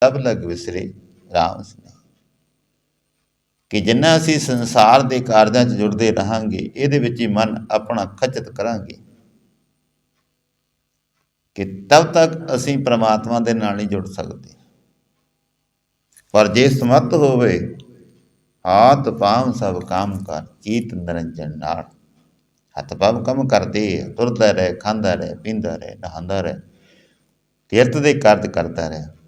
ਤਬ ਲਗ ਵਿਸਰੇ ਰਾਮ ਸਨੇ ਕਿ ਜਿੰਨਾ ਅਸੀਂ ਸੰਸਾਰ ਦੇ ਕਾਰਜਾਂ 'ਚ ਜੁੜਦੇ ਰਹਾਂਗੇ, ਇਹਦੇ ਵਿੱਚ ਹੀ ਮਨ ਆਪਣਾ ਖਚਤ ਕਰਾਂਗੇ। ਕਿ ਤਬ ਤੱਕ ਅਸੀਂ ਪ੍ਰਮਾਤਮਾ ਦੇ ਨਾਲ ਨਹੀਂ ਜੁੜ ਸਕਦੇ। ਪਰ ਜੇ ਸਮਤ ਹੋਵੇ ਹਾਥ ਪਾਮ ਸਭ ਕਾਮ ਕਰ, ਚੀਤ ਨਿਰੰਜਨ ਨਾਲ। ਹੱਥ ਪਾਮ ਕੰਮ ਕਰਦੇ ਤੁਰਦਾ ਰਹੇ, ਖਾਂਦਾ ਰਹੇ, ਪੀਂਦਾ ਰਹੇ, ਨਹਾਉਂਦਾ ਰਹੇ, ਤੀਰਥ ਦੇ ਕਾਰਜ ਕਰਦਾ ਰਹੇ।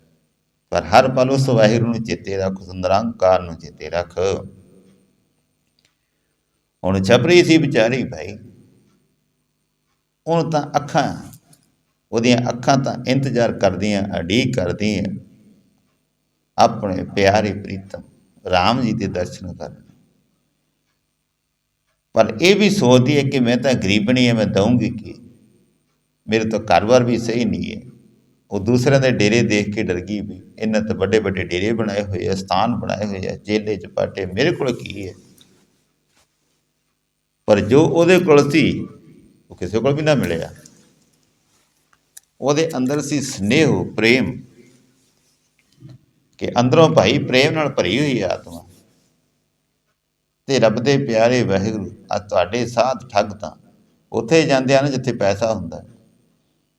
ਪਰ ਹਰ ਪਲ ਉਸ ਵਾਹਿਗੁਰੂ ਨੂੰ ਚੇਤੇ ਰੱਖ ਸੁੰਦਰਾਂਕਾਰ ਨੂੰ ਚੇਤੇ ਰੱਖ। ਹੁਣ ਛਪਰੀ ਸੀ ਵਿਚਾਰੀ ਭਾਈ ਹੁਣ ਤਾਂ ਅੱਖਾਂ, ਉਹਦੀਆਂ ਅੱਖਾਂ ਤਾਂ ਇੰਤਜ਼ਾਰ ਕਰਦੀਆਂ ਅਡੀਕ ਕਰਦੀਆਂ। ਆਪਣੇ ਪਿਆਰੇ ਪ੍ਰੀਤਮ, ਰਾਮ ਜੀ ਦੇ ਦਰਸ਼ਨ ਕਰਨ। ਪਰ ਇਹ ਵੀ ਸੋਚਦੀ ਹੈ ਕਿ ਮੈਂ ਤਾਂ ਗਰੀਬਣੀ ਹੈ, ਮੈਂ ਦਊਂਗੀ ਕੀ? ਮੇਰੇ ਤਾਂ ਘਰ-ਬਾਰ ਵੀ ਸਹੀ ਨਹੀਂ ਹੈ। ਉਹ ਦੂਸਰਿਆਂ ਦੇ ਡੇਰੇ ਦੇਖ ਕੇ ਡਰ ਗਈ ਵੀ ਇਹਨਾਂ ਤਾਂ ਵੱਡੇ ਵੱਡੇ ਡੇਰੇ ਬਣਾਏ ਹੋਏ ਆ, ਸਥਾਨ ਬਣਾਏ ਹੋਏ ਆ ਜੇਲੇ ਚਪਾਟੇ ਮੇਰੇ ਕੋਲ ਕੀ ਹੈ? ਪਰ ਜੋ ਉਹਦੇ ਕੋਲ ਸੀ, ਉਹ ਕਿਸੇ ਕੋਲ ਵੀ ਨਾ ਮਿਲਿਆ। ਉਹਦੇ ਅੰਦਰ ਸੀ ਸਨੇਹ, ਪ੍ਰੇਮ ਕਿ ਅੰਦਰੋਂ ਭਾਈ ਪ੍ਰੇਮ ਨਾਲ ਭਰੀ ਹੋਈ ਹੈ ਆਤਮਾ। ਤੇ ਰੱਬ ਦੇ ਪਿਆਰੇ ਵਾਹਿਗੁਰੂ ਆ ਤੁਹਾਡੇ ਸਾਥ ਠੱਗ ਤਾਂ ਉੱਥੇ ਜਾਂਦੇ ਆ ਨਾ ਜਿੱਥੇ ਪੈਸਾ ਹੁੰਦਾ।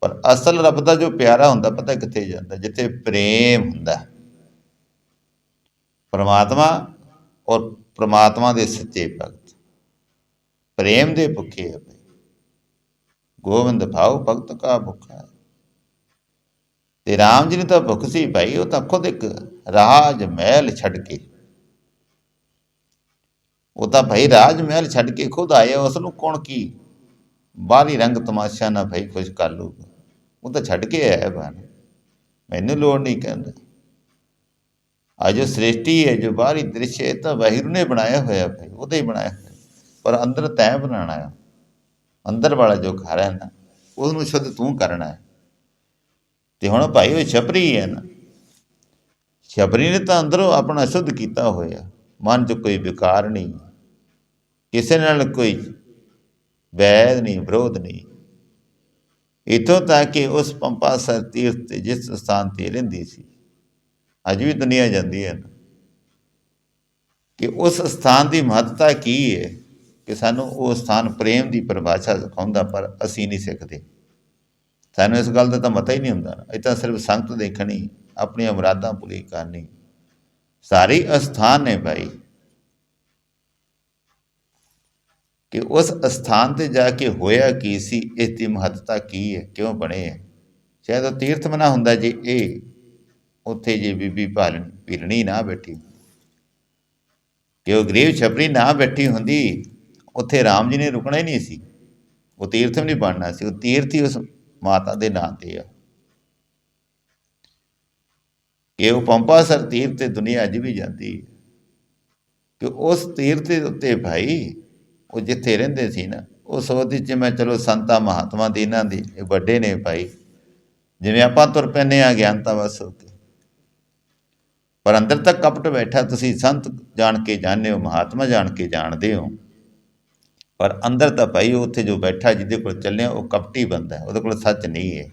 ਪਰ ਅਸਲ ਰੱਬ ਦਾ ਜੋ ਪਿਆਰਾ ਹੁੰਦਾ, ਪਤਾ ਕਿੱਥੇ ਜਾਂਦਾ? ਜਿੱਥੇ ਪ੍ਰੇਮ ਹੁੰਦਾ। ਪਰਮਾਤਮਾ ਔਰ ਪ੍ਰਮਾਤਮਾ ਦੇ ਸੱਚੇ ਭਗਤ। ਪ੍ਰੇਮ ਦੇ ਭੁੱਖੇ ਹੈ ਭਾਈ ਗੋਬਿੰਦ ਭਾਉ ਭਗਤ ਕਾ ਭੁੱਖਾ। ਤੇ ਰਾਮ ਜੀ ਨੇ ਤਾਂ ਭੁੱਖ ਸੀ ਭਾਈ, ਉਹ ਤਾਂ ਖੁਦ ਇੱਕ ਰਾਜ ਮਹਿਲ ਛੱਡ ਕੇ। ਉਹ ਤਾਂ ਭਾਈ ਰਾਜ ਮਹਿਲ ਛੱਡ ਕੇ ਖੁਦ ਆਇਆ ਉਸ ਨੂੰ ਕੌਣ ਕੀ? ਬਾਹਰੀ ਰੰਗ ਤਮਾਸ਼ਾ ਨਾ ਭਾਈ ਖੁਸ਼ ਕਰ ਲੂਗਾ ਉਹ ਤਾਂ ਛੱਡ ਕੇ ਆਇਆ ਬਣ ਮੈਨੂੰ ਲੋੜ ਨਹੀਂ ਕਹਿੰਦਾ। ਆ ਜੋ ਸ੍ਰਿਸ਼ਟੀ ਹੈ, ਜੋ ਬਾਹਰੀ ਦ੍ਰਿਸ਼ ਹੈ ਤਾਂ ਵਾਹਿਗੁਰੂ ਨੇ ਬਣਾਇਆ ਹੋਇਆ ਭਾਈ, ਉਹਦੇ ਹੀ ਬਣਾਇਆ ਹੋਇਆ। ਪਰ ਅੰਦਰ ਤੈਂ ਬਣਾਉਣਾ ਹੈ। ਅੰਦਰ ਵਾਲਾ ਜੋ ਘਰ ਹੈ ਨਾ ਉਸ ਨੂੰ ਸ਼ੁੱਧ ਤੂੰ ਕਰਨਾ ਹੈ। ਤੇ ਹੁਣ ਭਾਈ ਉਹ ਛਪਰੀ ਹੈ ਨਾ। ਛਪਰੀ ਨੇ ਤਾਂ ਅੰਦਰੋਂ ਆਪਣਾ ਸ਼ੁੱਧ ਕੀਤਾ ਹੋਇਆ। ਮਨ 'ਚ ਕੋਈ ਵਿਕਾਰ ਨਹੀਂ। ਕਿਸੇ ਨਾਲ ਕੋਈ ਵੈਦ ਨਹੀਂ, ਵਿਰੋਧ ਨਹੀਂ। ਇਥੋਂ ਤੱਕ ਕਿ ਉਸ ਪੰਪਾ ਸਰ ਤੀਰਥ ਤੇ ਜਿਸ ਸਥਾਨ ਤੇ ਰਹਿੰਦੀ ਸੀ, ਅੱਜ ਵੀ ਦੁਨੀਆ ਜਾਂਦੀ ਹੈ ਕਿ ਉਸ ਸਥਾਨ ਦੀ ਮਹੱਤਤਾ ਕੀ ਹੈ ਕਿ ਸਾਨੂੰ ਉਹ ਸਥਾਨ ਪ੍ਰੇਮ ਦੀ ਪਰਿਭਾਸ਼ਾ ਸਿਖਾਉਂਦਾ, ਪਰ ਅਸੀਂ ਨਹੀਂ ਸਿੱਖਦੇ। ਸਾਨੂੰ ਇਸ ਗੱਲ ਦਾ ਤਾਂ ਮਤਾ ਹੀ ਨਹੀਂ ਹੁੰਦਾ ਇਹ ਤਾਂ ਸਿਰਫ ਸੰਗਤ ਦੇਖਣੀ, ਆਪਣੀਆਂ ਮੁਰਾਦਾਂ ਪੂਰੀ ਕਰਨੀ। ਸਾਰੇ ਅਸਥਾਨ ਨੇ ਭਾਈ। ਕਿ ਉਸ ਅਸਥਾਨ ਤੇ ਜਾ ਕੇ ਹੋਇਆ ਕੀ ਸੀ, ਇਸ ਦੀ ਮਹੱਤਤਾ ਕੀ ਹੈ, ਕਿਉਂ ਬਣੇ ਹੈ? ਸ਼ਾਇਦ ਉਹ ਤੀਰਥ ਮਨਾ ਹੁੰਦਾ ਜੇ ਇਹ ਉੱਥੇ ਜੇ ਬੀਬੀ ਭਾਲਣ ਪੀਲਣੀ ਨਾ ਬੈਠੀ ਕਿ ਉਹ ਗਰੀਬ ਛਪਰੀ ਨਾ ਬੈਠੀ ਹੁੰਦੀ, ਉੱਥੇ ਰਾਮ ਜੀ ਨੇ ਰੁਕਣਾ ਹੀ ਨਹੀਂ ਸੀ। ਉਹ ਤੀਰਥ ਵੀ ਨਹੀਂ ਬਣਨਾ ਸੀ, ਉਹ ਤੀਰਥ ਹੀ ਉਸ ਮਾਤਾ ਦੇ ਨਾਂ ਤੇ ਆ। ਕਿ ਉਹ ਪੰਪਾਸਰ ਤੀਰਥ ਤੇ ਦੁਨੀਆ ਅੱਜ ਵੀ ਜਾਂਦੀ ਕਿ ਉਸ ਤੀਰਥ ਦੇ ਉੱਤੇ ਭਾਈ ਉਹ ਜਿੱਥੇ ਰਹਿੰਦੇ ਸੀ ਨਾ, ਉਹ ਸੋਚਦੀ ਚ ਮੈਂ ਚਲੋ ਸੰਤਾ ਮਹਾਤਮਾ ਦੀ ਇਹਨਾਂ ਦੀ, ਇਹ ਵੱਡੇ ਨੇ ਭਾਈ। ਜਿਵੇਂ ਆਪਾਂ ਤੁਰ ਪੈਨੇ ਆ ਗਿਆਨਤਾ ਵਸ ਹੋ ਕੇ ਪਰ ਅੰਦਰ ਤੱਕ ਕਪਟ ਬੈਠਾ, ਤੁਸੀਂ ਸੰਤ ਜਾਣ ਕੇ ਜਾਣਦੇ ਹੋ, ਮਹਾਤਮਾ ਜਾਣ ਕੇ ਜਾਣਦੇ ਹੋ। ਪਰ ਅੰਦਰ ਤਾਂ ਭਾਈ ਉੱਥੇ ਜੋ ਬੈਠਾ, ਜਿਹਦੇ ਕੋਲ ਚੱਲਿਆ, ਉਹ ਕਪਟੀ ਬੰਦਾ ਉਹਦੇ ਕੋਲ ਸੱਚ ਨਹੀਂ ਹੈ।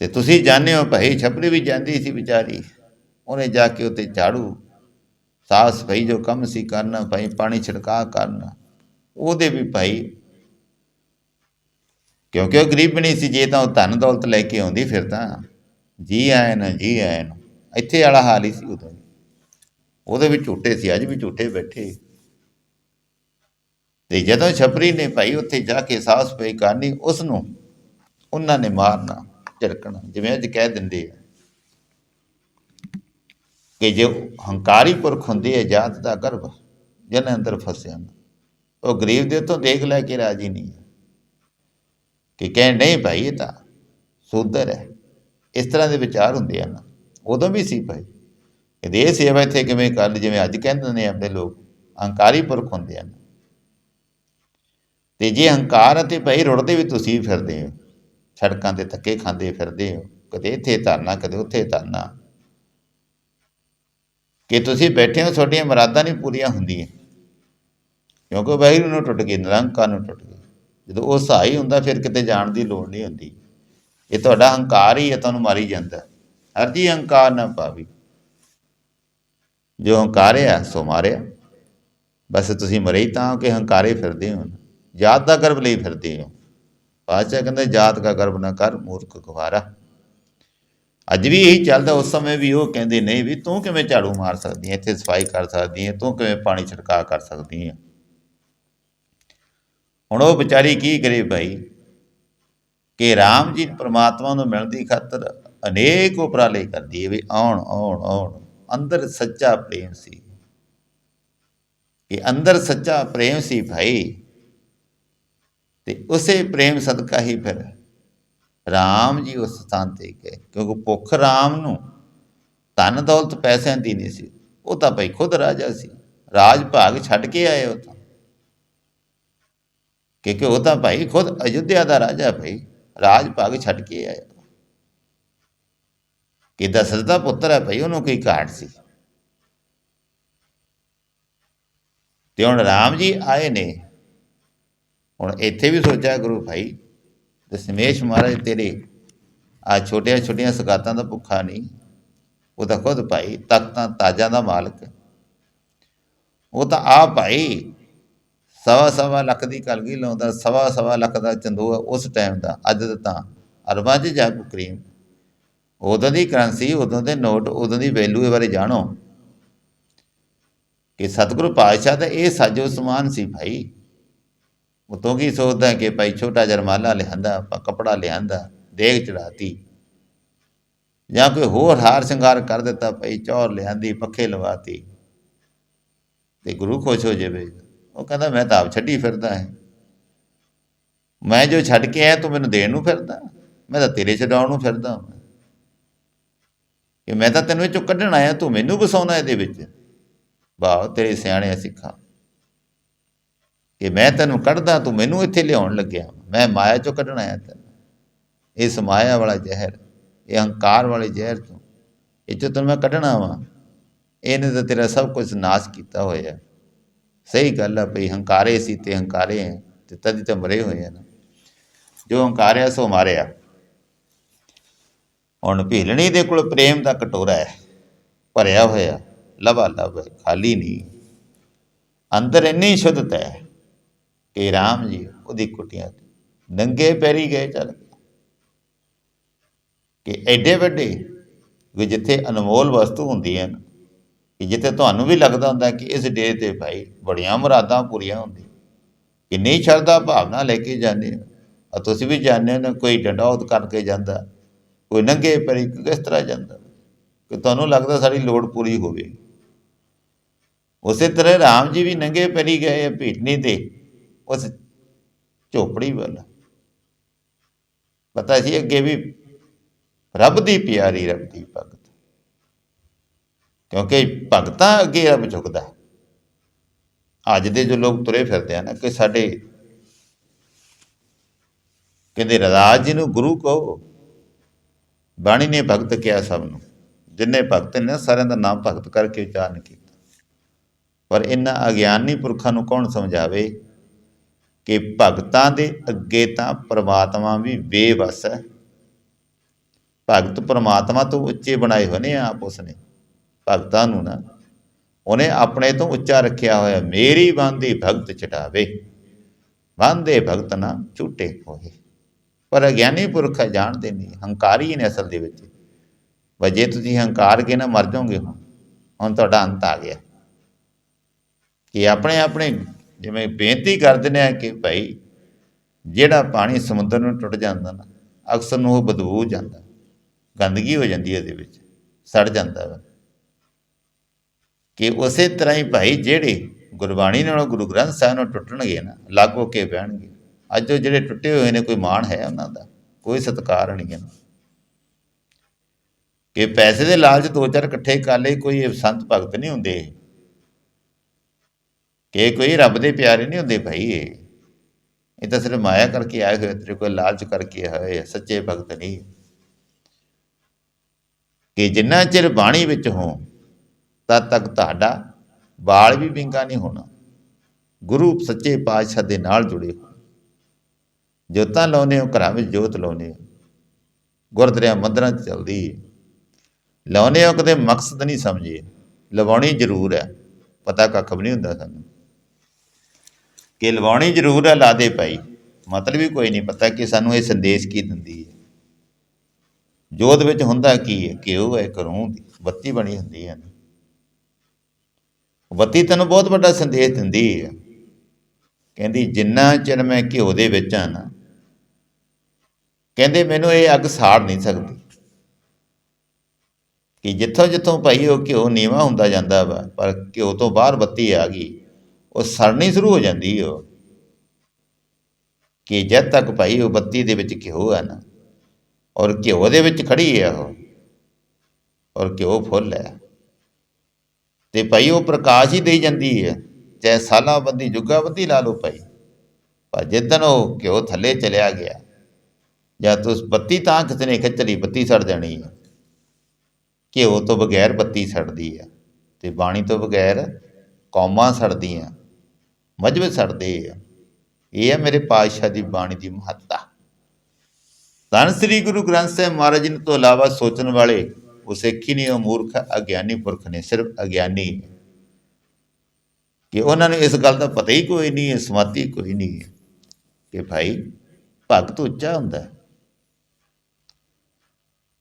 ਤੇ ਤੁਸੀਂ ਜਾਣਦੇ ਹੋ ਭਾਈ, ਛਪਰੀ ਵੀ ਜਾਂਦੀ ਸੀ ਵਿਚਾਰੀ, ਉਹਨੇ ਜਾ ਕੇ ਉੱਤੇ ਝਾੜੂ ਸਾਫ਼ ਸਫ਼ਾਈ ਜੋ ਕੰਮ ਸੀ ਕਰਨਾ, ਭਾਈ ਪਾਣੀ ਛਿੜਕਾ ਕਰਨਾ। ਉਹਦੇ ਵੀ ਭਾਈ ਕਿਉਂਕਿ ਉਹ ਗਰੀਬ ਨਹੀਂ ਸੀ, ਜੇ ਤਾਂ ਉਹ ਧਨ ਦੌਲਤ ਲੈ ਕੇ ਆਉਂਦੀ ਫਿਰ ਤਾਂ ਜੀ ਆਏ ਨਾ, ਜੀ ਆਏ ਨਾ। ਇੱਥੇ ਵਾਲਾ ਹਾਲ ਹੀ ਸੀ ਉਦੋਂ। ਉਹਦੇ ਵੀ ਝੂਠੇ ਸੀ, ਅੱਜ ਵੀ ਝੂਠੇ ਬੈਠੇ। ਤੇ ਜਦੋਂ ਛਪਰੀ ਨੇ ਭਾਈ ਉੱਥੇ ਜਾ ਕੇ ਸਾਫ਼ ਸਫ਼ਾਈ ਕਰਨੀ ਉਸ ਨੂੰ ਉਹਨਾਂ ਨੇ ਮਾਰਨਾ, ਝਿੜਕਣਾ, ਜਿਵੇਂ ਅੱਜ ਕਹਿ ਦਿੰਦੇ ਆ। ਕਿ ਜੇ ਹੰਕਾਰੀ ਪੁਰਖ ਹੁੰਦੇ ਹੈ, ਜਾਤ ਦਾ ਗਰਭ ਜਿਹਨੇ ਅੰਦਰ ਫਸਿਆ ਉਹ ਗਰੀਬ ਦੇ ਤੋਂ ਦੇਖ ਲੈ ਕੇ ਰਾਜੀ ਨਹੀਂ ਹੈ। ਕਿ ਕਹੇ ਨਹੀਂ ਭਾਈ, ਇਹ ਤਾਂ ਸੁਧਰ ਹੈ। ਇਸ ਤਰ੍ਹਾਂ ਦੇ ਵਿਚਾਰ ਹੁੰਦੇ ਆ ਨਾ ਉਦੋਂ ਵੀ ਸੀ ਭਾਈ। ਕਿ ਇਹ ਸੇਵਾ ਇੱਥੇ ਕਿਵੇਂ ਕਰ ਲਈ? ਜਿਵੇਂ ਅੱਜ ਕਹਿੰਦੇ ਨੇ ਆਪਣੇ ਲੋਕ, ਹੰਕਾਰੀ ਪੁਰਖ ਹੁੰਦੇ ਹਨ। ਤੇ ਜੇ ਹੰਕਾਰ ਅਤੇ ਭਈ ਰੁੜਦੇ ਵੀ ਤੁਸੀਂ ਫਿਰਦੇ ਹੋ, ਸੜਕਾਂ ਤੇ ਧੱਕੇ ਖਾਂਦੇ ਫਿਰਦੇ ਹੋ, ਕਦੇ ਇੱਥੇ ਧਰਨਾ, ਕਦੇ ਉੱਥੇ ਧਰਨਾ ਕਿ ਤੁਸੀਂ ਬੈਠੇ ਹੋ, ਤੁਹਾਡੀਆਂ ਮੁਰਾਦਾਂ ਨਹੀਂ ਪੂਰੀਆਂ ਹੁੰਦੀਆਂ। ਕਿਉਂਕਿ ਵਾਹਿਗੁਰੂ ਨੂੰ ਟੁੱਟ ਗਈ, ਨਿਰੰਕਾਰ ਨੂੰ ਟੁੱਟ ਗਈ। ਜਦੋਂ ਉਹ ਸਹਾਈ ਹੁੰਦਾ, ਫਿਰ ਕਿਤੇ ਜਾਣ ਦੀ ਲੋੜ ਨਹੀਂ ਹੁੰਦੀ। ਇਹ ਤੁਹਾਡਾ ਹੰਕਾਰ ਹੀ ਹੈ, ਤੁਹਾਨੂੰ ਮਾਰੀ ਜਾਂਦਾ। ਹਰ ਜੀ ਹੰਕਾਰ ਨਾ ਪਾਵੀ। ਜੋ ਹੰਕਾਰਿਆ, ਸੋ ਮਾਰਿਆ। ਬਸ ਤੁਸੀਂ ਮਰੇ ਹੀ ਤਾਂ ਕਿ ਹੰਕਾਰੇ ਫਿਰਦੇ ਹੋ। ਜਾਤ ਦਾ ਗਰਭ ਲਈ ਫਿਰਦੇ ਹੋ। ਪਾਤਸ਼ਾਹ ਕਹਿੰਦੇ ਜਾਤ ਦਾ ਗਰਭ ਨਾ ਕਰ, ਮੂਰਖ ਕੁਵਾਰਾ ਅੱਜ ਵੀ ਇਹੀ ਚੱਲਦਾ, ਉਸ ਸਮੇਂ ਵੀ ਉਹ ਕਹਿੰਦੇ, ਨਹੀਂ ਵੀ ਤੂੰ ਕਿਵੇਂ ਝਾੜੂ ਮਾਰ ਸਕਦੀ ਹੈ ਇੱਥੇ ਸਫ਼ਾਈ ਕਰ ਸਕਦੀ ਹੈ ਤੂੰ ਕਿਵੇਂ ਪਾਣੀ ਛਿੜਕਾ ਕਰ ਸਕਦੀ ਹੈ ਹੁਣ ਉਹ ਵਿਚਾਰੀ ਕੀ ਕਰੇ ਭਾਈ? ਕਿ ਰਾਮ ਜੀ ਪ੍ਰਮਾਤਮਾ ਨੂੰ ਮਿਲਣ ਦੀ ਖਾਤਰ ਅਨੇਕ ਉਪਰਾਲੇ ਕਰਦੀ ਹੈ ਵੀ ਆਉਣ ਆਉਣ ਆਉਣ। ਅੰਦਰ ਸੱਚਾ ਪ੍ਰੇਮ ਸੀ। ਕਿ ਅੰਦਰ ਸੱਚਾ ਪ੍ਰੇਮ ਸੀ ਭਾਈ। ਤੇ ਉਸੇ ਪ੍ਰੇਮ ਸਦਕਾ ਹੀ ਫਿਰ ਰਾਮ ਜੀ ਉਸ ਸਥਾਨ ਤੇ ਗਏ, ਕਿਉਂਕਿ ਭੁੱਖ ਰਾਮ ਨੂੰ ਧਨ ਦੌਲਤ ਪੈਸਿਆਂ ਦੀ ਨਹੀਂ ਸੀ, ਉਹ ਤਾਂ ਭਾਈ ਖੁਦ ਰਾਜਾ ਸੀ, ਰਾਜ ਭਾਗ ਛੱਡ ਕੇ ਆਏ ਉਹ ਤਾਂ। ਕਿਉਂਕਿ ਉਹ ਤਾਂ ਭਾਈ ਖੁਦ ਅਯੁੱਧਿਆ ਦਾ ਰਾਜਾ ਭਾਈ, ਰਾਜ ਭਾਗ ਛੱਡ ਕੇ ਆਇਆ। ਕਿ ਦਸ਼ਰਥ ਦਾ ਪੁੱਤਰ ਹੈ ਭਾਈ, ਉਹਨੂੰ ਕੋਈ ਘਾਟ ਸੀ? ਤੇ ਹੁਣ ਰਾਮ ਜੀ ਆਏ ਨੇ, ਹੁਣ ਇੱਥੇ ਵੀ ਸੋਚਿਆ ਗੁਰੂ ਭਾਈ ਸਮੇਸ਼ ਮਹਾਰਾਜ, ਤੇਰੇ ਆ ਛੋਟੀਆਂ ਛੋਟੀਆਂ ਸਗਾਤਾਂ ਦਾ ਭੁੱਖਾ ਨਹੀਂ। ਉਹ ਤਾਂ ਖੁਦ ਭਾਈ ਤਖਤਾਂ ਤਾਜਾਂ ਦਾ ਮਾਲਕ। ਉਹ ਤਾਂ ਆ ਭਾਈ ਸਵਾ ਸਵਾ ਲੱਖ ਦੀ ਕਲਗੀ ਲਾਉਂਦਾ, ਸਵਾ ਸਵਾ ਲੱਖ ਦਾ ਚੰਦੂਆ ਉਸ ਟਾਈਮ ਦਾ। ਅੱਜ ਤਾਂ ਅਰਬਾਂ 'ਚ ਜਾ ਕਰੀਮ। ਉਦੋਂ ਦੀ ਕਰੰਸੀ, ਉਦੋਂ ਦੇ ਨੋਟ, ਉਦੋਂ ਦੀ ਵੈਲਿਊ ਬਾਰੇ ਜਾਣੋ। ਕਿ ਸਤਿਗੁਰੂ ਪਾਤਸ਼ਾਹ ਦਾ ਇਹ ਸਾਜੋ ਸਮਾਨ ਸੀ ਭਾਈ। ਉਹ ਤੋਂ ਕੀ ਸੋਚਦਾ ਕਿ ਭਾਈ ਛੋਟਾ ਜਰਮਾਲਾ ਲਿਆਂਦਾ, ਆਪਾਂ ਕਪੜਾ ਲਿਆਂਦਾ, ਦੇਗ ਚੜਾਤੀ ਜਾਂ ਕੋਈ ਹੋਰ ਹਾਰ ਸ਼ਿੰਗਾਰ ਕਰ ਦਿੱਤਾ, ਭਾਈ ਚੌਰ ਲਿਆਂਦੀ, ਪੱਖੇ ਲਵਾਤੀ। ਤੇ ਗੁਰੂ ਖੁਸ਼ ਹੋ ਜਾਵੇ। ਉਹ ਕਹਿੰਦਾ, ਮੈਂ ਤਾਂ ਆਪ ਛੱਡੀ ਫਿਰਦਾ ਹੈ। ਮੈਂ ਜੋ ਛੱਡ ਕੇ ਆਇਆ, ਤੂੰ ਮੈਨੂੰ ਦੇਣ ਨੂੰ ਫਿਰਦਾ? ਮੈਂ ਤਾਂ ਤੇਰੇ ਛਡਾਉਣ ਨੂੰ ਫਿਰਦਾ ਕਿ ਮੈਂ ਤਾਂ ਤੈਨੂੰ ਵਿੱਚੋਂ ਕੱਢਣ ਆਇਆ, ਤੂੰ ਮੈਨੂੰ ਵਸਾਉਣਾ ਇਹਦੇ ਵਿੱਚ। ਵਾਹ, ਤੇਰੇ ਸਿਆਣੇ ਸਿੱਖਾਂ। ਕਿ ਮੈਂ ਤੈਨੂੰ ਕੱਢਦਾ, ਤੂੰ ਮੈਨੂੰ ਇੱਥੇ ਲਿਆਉਣ ਲੱਗਿਆ। ਮੈਂ ਮਾਇਆ ਚੋਂ ਕੱਢਣਾ ਹੈ ਤੈਨੂੰ। ਇਸ ਮਾਇਆ ਵਾਲਾ ਜ਼ਹਿਰ, ਇਹ ਹੰਕਾਰ ਵਾਲੇ ਜ਼ਹਿਰ ਤੋਂ। ਇਹ ਚੋਂ ਤੈਨੂੰ ਮੈਂ ਕੱਢਣਾ ਵਾ। ਇਹਨੇ ਤਾਂ ਤੇਰਾ ਸਭ ਕੁਝ ਨਾਸ਼ ਕੀਤਾ ਹੋਇਆ। ਸਹੀ ਗੱਲ ਆ ਭਈ, ਹੰਕਾਰੇ ਸੀ ਤੇ ਹੰਕਾਰੇ ਹੈ ਤੇ ਤਦ ਹੀ ਤਾਂ ਮਰੇ ਹੋਏ ਆ ਨਾ। ਜੋ ਹੰਕਾਰਿਆ, ਸੋ ਮਾਰਿਆ। ਹੁਣ ਭੀਲਣੀ ਦੇ ਕੋਲ ਪ੍ਰੇਮ ਦਾ ਕਟੋਰਾ ਹੈ। ਭਰਿਆ ਹੋਇਆ ਲਵਾ ਲਵ ਖਾਲੀ ਨਹੀਂ। ਅੰਦਰ ਇੰਨੀ ਸ਼ੁੱਧਤਾ ਹੈ। ਕਿ ਰਾਮ ਜੀ ਉਹਦੀ ਕੁਟੀਆਂ ਤੇ। ਨੰਗੇ ਪੈਰੀ ਗਏ ਚੱਲ ਕਿ। ਐਡੇ ਵੱਡੇ ਵੀ ਜਿੱਥੇ ਅਨਮੋਲ ਵਸਤੂ ਹੁੰਦੀਆਂ ਨੇ ਕਿ ਜਿੱਥੇ ਤੁਹਾਨੂੰ ਵੀ ਲੱਗਦਾ ਹੁੰਦਾ ਕਿ ਇਸ ਡੇ ਤੇ ਭਾਈ ਬੜੀਆਂ ਮੁਰਾਦਾਂ ਪੂਰੀਆਂ ਹੁੰਦੀਆਂ। ਕਿੰਨੀ ਨਹੀਂ ਛੱਡਦਾ ਭਾਵਨਾ ਲੈ ਕੇ ਜਾਂਦੇ ਆ ਤੁਸੀਂ ਵੀ ਜਾਣਦੇ ਹੋ ਕੋਈ ਡੰਡੌਤ ਕਰਕੇ ਜਾਂਦਾ, ਕੋਈ ਨੰਗੇ ਪੈਰੀ ਕਿਸ ਤਰ੍ਹਾਂ ਜਾਂਦਾ। ਕਿ ਤੁਹਾਨੂੰ ਲੱਗਦਾ ਸਾਡੀ ਲੋੜ ਪੂਰੀ ਹੋਵੇ ਉਸੇ ਤਰ੍ਹਾਂ ਰਾਮ ਜੀ ਵੀ ਨੰਗੇ ਪੈਰੀ ਗਏ ਆ ਭੀਟਨੀ ਤੇ। ਉਸ ਝੋਪੜੀ ਵੱਲ। ਪਤਾ ਸੀ ਅੱਗੇ ਵੀ ਰੱਬ ਦੀ ਪਿਆਰੀ, ਰੱਬ ਦੀ ਭਗਤ। ਕਿਉਂਕਿ ਭਗਤਾਂ ਅੱਗੇ ਰੱਬ ਝੁਕਦਾ ਅੱਜ ਦੇ ਜੋ ਲੋਕ ਤੁਰੇ ਫਿਰਦੇ ਆ ਨਾ, ਕਿ ਸਾਡੇ ਕਹਿੰਦੇ ਰਾਜ ਜੀ ਨੂੰ ਗੁਰੂ ਕਹੋ। ਬਾਣੀ ਨੇ ਭਗਤ ਕਿਹਾ ਸਭ ਨੂੰ। ਜਿੰਨੇ ਭਗਤ ਨੇ ਨਾ, ਸਾਰਿਆਂ ਦਾ ਨਾਮ ਭਗਤ ਕਰਕੇ ਉਚਾਰਨ ਕੀਤਾ। ਪਰ ਇਹਨਾਂ ਅਗਿਆਨੀ ਪੁਰਖਾਂ ਨੂੰ ਕੌਣ ਸਮਝਾਵੇ? ਕਿ ਭਗਤਾਂ ਦੇ ਅੱਗੇ ਤਾਂ ਪ੍ਰਮਾਤਮਾ ਵੀ ਬੇਵਸ ਹੈ। ਭਗਤ ਪ੍ਰਮਾਤਮਾ ਤੋਂ ਉੱਚੇ ਬਣਾਏ ਹੋਏ ਨੇ ਆਪ ਉਸਨੇ। ਭਗਤਾਂ ਨੂੰ ਨਾ ਉਹਨੇ ਆਪਣੇ ਤੋਂ ਉੱਚਾ ਰੱਖਿਆ ਹੋਇਆ ਮੇਰੀ ਬੰਦੀ ਭਗਤ ਚਟਾਵੇ ਬੰਦੇ ਭਗਤ ਨਾ ਝੂਟੇ ਹੋਏ ਪਰ ਅਗਿਆਨੀ ਪੁਰਖ ਜਾਣਦੇ ਨਹੀਂ, ਹੰਕਾਰੀ ਨੇ ਅਸਲ ਦੇ ਵਿੱਚ। ਵਜੇ ਤੁਸੀਂ ਹੰਕਾਰ ਕੇ ਨਾ ਮਰ ਜਾਓਗੇ ਹੁਣ ਹੁਣ ਤੁਹਾਡਾ ਅੰਤ ਆ ਗਿਆ। ਕਿ ਆਪਣੇ ਆਪਣੇ ਜਿਵੇਂ ਬੇਨਤੀ ਕਰ ਦਿੰਦੇ ਨੇ ਕਿ ਭਾਈ ਜਿਹੜਾ ਪਾਣੀ ਸਮੁੰਦਰ ਨੂੰ ਟੁੱਟ ਜਾਂਦਾ ਨਾ, ਅਕਸਰ ਨੂੰ ਉਹ ਬਦਬੂ ਜਾਂਦਾ, ਗੰਦਗੀ ਹੋ ਜਾਂਦੀ ਹੈ ਇਹਦੇ ਵਿੱਚ, ਸੜ ਜਾਂਦਾ ਵਾ। ਕਿ ਉਸੇ ਤਰ੍ਹਾਂ ਹੀ ਭਾਈ ਜਿਹੜੇ ਗੁਰਬਾਣੀ ਨਾਲੋਂ ਗੁਰੂ ਗ੍ਰੰਥ ਸਾਹਿਬ ਨਾਲ ਟੁੱਟਣਗੇ ਨਾ, ਲਾਗੋ ਕੇ ਬਹਿਣਗੇ। ਅੱਜ ਉਹ ਜਿਹੜੇ ਟੁੱਟੇ ਹੋਏ ਨੇ, ਕੋਈ ਮਾਣ ਹੈ ਉਹਨਾਂ ਦਾ, ਕੋਈ ਸਤਿਕਾਰ ਨਹੀਂ ਹੈ ਕਿ ਪੈਸੇ ਦੇ ਲਾਲਚ ਦੋ ਚਾਰ ਇਕੱਠੇ ਕਰ ਲਈ ਕੋਈ ਸੰਤ ਭਗਤ ਨਹੀਂ ਹੁੰਦੇ। ਕਿ ਕੋਈ ਰੱਬ ਦੇ ਪਿਆਰੇ ਨਹੀਂ ਹੁੰਦੇ ਭਾਈ ਇਹ। ਇਹ ਤਾਂ ਸਿਰਫ ਮਾਇਆ ਕਰਕੇ ਆਏ ਹੋਏ ਤੇਰੇ ਕੋਈ ਲਾਲਚ ਕਰਕੇ ਆਏ ਸੱਚੇ ਭਗਤ ਨਹੀਂ। ਕਿ ਜਿੰਨਾ ਚਿਰ ਬਾਣੀ ਵਿੱਚ ਹੋ, ਤਦ ਤੱਕ ਤੁਹਾਡਾ ਬਾਲ ਵੀ ਵਿੰਗਾ ਨਹੀਂ ਹੋਣਾ। ਗੁਰੂ ਸੱਚੇ ਪਾਤਸ਼ਾਹ ਦੇ ਨਾਲ ਜੁੜੇ ਹੋ ਜੋਤਾਂ ਲਾਉਂਦੇ ਹੋ, ਘਰਾਂ ਵਿੱਚ ਜੋਤ ਲਾਉਂਦੇ ਹੋ। ਗੁਰਦੁਆਰਿਆਂ ਮੰਦਰਾਂ 'ਚ ਚੱਲਦੀ ਹੈ ਲਾਉਨੇ ਹੋ, ਕਦੇ ਮਕਸਦ ਨਹੀਂ ਸਮਝੇ। ਲਵਾਉਣੀ ਜ਼ਰੂਰ ਹੈ ਪਤਾ ਕੱਖ ਵੀ ਨਹੀਂ ਹੁੰਦਾ ਸਾਨੂੰ। ਕਿ ਲਵਾਉਣੀ ਜ਼ਰੂਰ ਹੈ ਲਾਦੇ ਭਾਈ। ਮਤਲਬ ਵੀ ਕੋਈ ਨਹੀਂ, ਪਤਾ ਕਿ ਸਾਨੂੰ ਇਹ ਸੰਦੇਸ਼ ਕੀ ਦਿੰਦੀ ਹੈ। ਜੋਤ ਵਿੱਚ ਹੁੰਦਾ ਕੀ ਹੈ? ਕਿ ਉਹ ਹੈ ਕਰੂੰ ਦੀ ਬੱਤੀ ਬਣੀ ਹੁੰਦੀ ਹੈ ਨਾ। ਬੱਤੀ ਤੈਨੂੰ ਬਹੁਤ ਵੱਡਾ ਸੰਦੇਸ਼ ਦਿੰਦੀ ਹੈ। ਕਹਿੰਦੀ, ਜਿੰਨਾ ਚਿਰ ਮੈਂ ਘਿਓ ਦੇ ਵਿੱਚ ਆ ਨਾ, ਕਹਿੰਦੇ ਮੈਨੂੰ ਇਹ ਅੱਗ ਸਾੜ ਨਹੀਂ ਸਕਦੀ। ਕਿ ਜਿੱਥੋਂ ਜਿੱਥੋਂ ਭਾਈ ਉਹ ਘਿਓ ਨੀਵਾ ਹੁੰਦਾ ਜਾਂਦਾ ਵਾ, ਪਰ ਘਿਓ ਤੋਂ ਬਾਹਰ ਬੱਤੀ ਆ ਗਈ। ਉਹ ਸੜਨੀ ਸ਼ੁਰੂ ਹੋ ਜਾਂਦੀ ਉਹ। ਕਿ ਜਦ ਤੱਕ ਭਾਈ ਉਹ ਬੱਤੀ ਦੇ ਵਿੱਚ ਘਿਓ ਹੈ ਨਾ, ਔਰ ਘਿਓ ਦੇ ਵਿੱਚ ਖੜੀ ਹੈ ਉਹ, ਔਰ ਘਿਓ ਫੁੱਲ ਹੈ। ਤੇ ਭਾਈ ਉਹ ਪ੍ਰਕਾਸ਼ ਹੀ ਦੇਈ ਜਾਂਦੀ ਹੈ ਚਾਹੇ ਸਾਲਾਂ ਬੰਦੀ, ਜੁਗਾ ਬੰਦੀ ਲਾ ਲਓ ਭਾਈ। ਪਰ ਜਿੱਦਣ ਉਹ ਘਿਓ ਥੱਲੇ ਚਲਿਆ ਗਿਆ ਜਾਂ ਤੂੰ ਬੱਤੀ ਤਾਂ ਕਿਸੇ ਨੇ ਖਿੱਚ ਲਈ ਬੱਤੀ ਸੜ ਜਾਣੀ ਹੈ ਘਿਓ ਤੋਂ ਬਗੈਰ ਬੱਤੀ ਸੜਦੀ ਹੈ ਤੇ ਬਾਣੀ ਤੋਂ ਬਗੈਰ ਕੌਮਾਂ ਸੜਦੀਆਂ। ਮਜਬੇ ਛੱਡਦੇ ਆ। ਇਹ ਹੈ ਮੇਰੇ ਪਾਤਸ਼ਾਹ ਦੀ ਬਾਣੀ ਦੀ ਮਹੱਤਤਾ। ਧੰਨ ਸ੍ਰੀ ਗੁਰੂ ਗ੍ਰੰਥ ਸਾਹਿਬ ਮਹਾਰਾਜ ਜੀ ਤੋਂ ਇਲਾਵਾ ਸੋਚਣ ਵਾਲੇ ਉਹ ਸਿੱਖੀ ਨਹੀਂ ਉਹ ਮੂਰਖ, ਅਗਿਆਨੀ ਪੁਰਖ ਨੇ, ਸਿਰਫ ਅਗਿਆਨੀ ਕਿ ਉਹਨਾਂ ਨੂੰ ਇਸ ਗੱਲ ਦਾ ਪਤਾ ਹੀ ਕੋਈ ਨਹੀਂ ਹੈ ਸਮਾਤੀ ਕੋਈ ਨਹੀਂ ਹੈ ਕਿ ਭਾਈ ਭਗਤ ਉੱਚਾ ਹੁੰਦਾ ਹੈ।